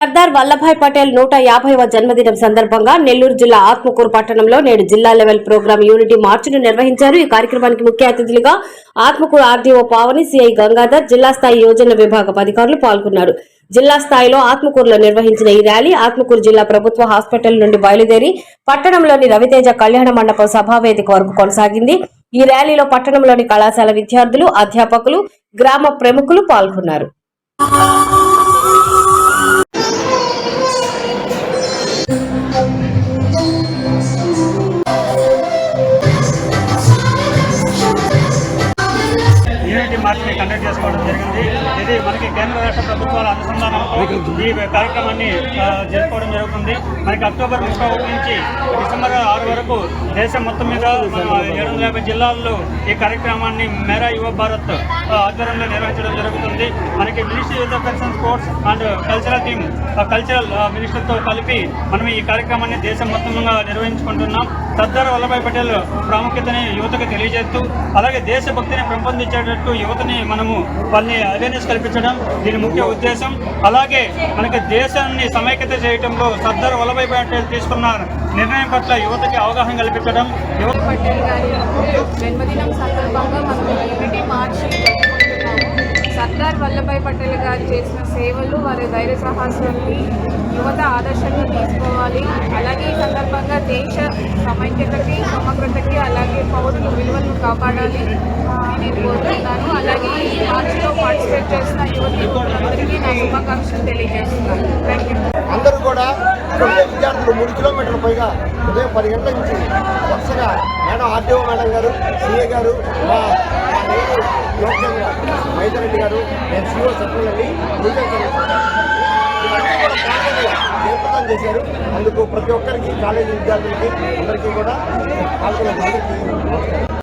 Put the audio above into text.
సర్దార్ వల్లభాయ్ పటేల్ నూట యాభైవ జన్మదినం సందర్భంగా నెల్లూరు జిల్లా ఆత్మకూరు పట్టణంలో నేడు జిల్లా లెవెల్ ప్రోగ్రాం యూనిటీ మార్చును నిర్వహించారు. ఈ కార్యక్రమానికి ముఖ్య అతిథులుగా ఆత్మకూరు ఆర్డీఓ పావని సిఐ గంగాధర్ జిల్లా స్థాయి యోజన విభాగం అధికారులు పాల్గొన్నారు. జిల్లా స్థాయిలో ఆత్మకూరులో నిర్వహించిన ఈ ర్యాలీ ఆత్మకూరు జిల్లా ప్రభుత్వ హాస్పిటల్ నుండి బయలుదేరి పట్టణంలోని రవితేజ కళ్యాణ మండపం సభావేదిక వరకు కొనసాగింది. ఈ ర్యాలీలో పట్టణంలోని కళాశాల విద్యార్థులు అధ్యాపకులు గ్రామ ప్రముఖులు పాల్గొన్నారు. కమ్యూనిటీ మార్చ్ని కండక్ట్ చేసుకోవడం జరిగింది. ఇది మనకి కేంద్ర రాష్ట్ర ప్రభుత్వాల అనుసంధానంతో ఈ కార్యక్రమాన్ని జరుపుకోవడం జరుగుతుంది. మనకి అక్టోబర్ ముప్పై ఒకటి నుంచి డిసెంబర్ ఆరు వరకు దేశం మొత్తం మీద ఏడు వందల యాభై జిల్లాల్లో ఈ కార్యక్రమాన్ని మేరా యువ భారత్ ఆధ్వర్యంలో నిర్వహించడం జరుగుతుంది. మనకి ministry youth affairs and sports and cultural team cultural మినిస్టర్తో కలిపి మనం ఈ కార్యక్రమాన్ని దేశం మొత్తంగా నిర్వహించుకుంటున్నాం. సర్దార్ వల్లభాయ్ పటేల్ ప్రాముఖ్యతని యువతకు తెలియజేస్తూ అలాగే దేశభక్తిని పెంపొందించేటట్టు యువతని మనము వాళ్ళని అవేర్నెస్ కల్పించడం దీని ముఖ్య ఉద్దేశం. అలాగే మనకి దేశాన్ని సమైక్యత చేయడంలో సర్దార్ వల్లభాయ్ పటేల్ తీసుకున్న నిర్ణయం పట్ల యువతకి అవగాహన కల్పించడం. యువత పటేల్ గారి జన్మదినం సందర్భంగా మనం సర్దార్ వల్లభాయ్ పటేల్ గారు చేసిన సేవలు వారి ధైర్య సాహసాన్ని యువత ఆదర్శంగా తీసుకోవాలి. అలాగే ఈ సందర్భంగా దేశ సమైక్యతకి సమగ్రతకి అలాగే పౌరుల విలువలను కాపాడాలి. నేను కోరుతున్నాను అలాగే ఈ మార్చ్లో పార్టిసిపేట్ చేసిన యువతలందరికీ నా శుభాకాంక్షలు తెలియజేస్తున్నాను. థ్యాంక్ యూ అందరూ కూడా ఇక్కడే విద్యార్థులు మూడు కిలోమీటర్ల పైగా ఉదయం పది గంటల నుంచి వరుసగా మేడం ఆర్టీఓ మేడం గారు సిఏ గారు మా మా మైదరెడ్డి గారు నేను సిఓ సత్యనండి జయప్రదం చేశారు. అందుకు ప్రతి ఒక్కరికి కాలేజీ విద్యార్థులకి అందరికీ కూడా పాల్గొన్న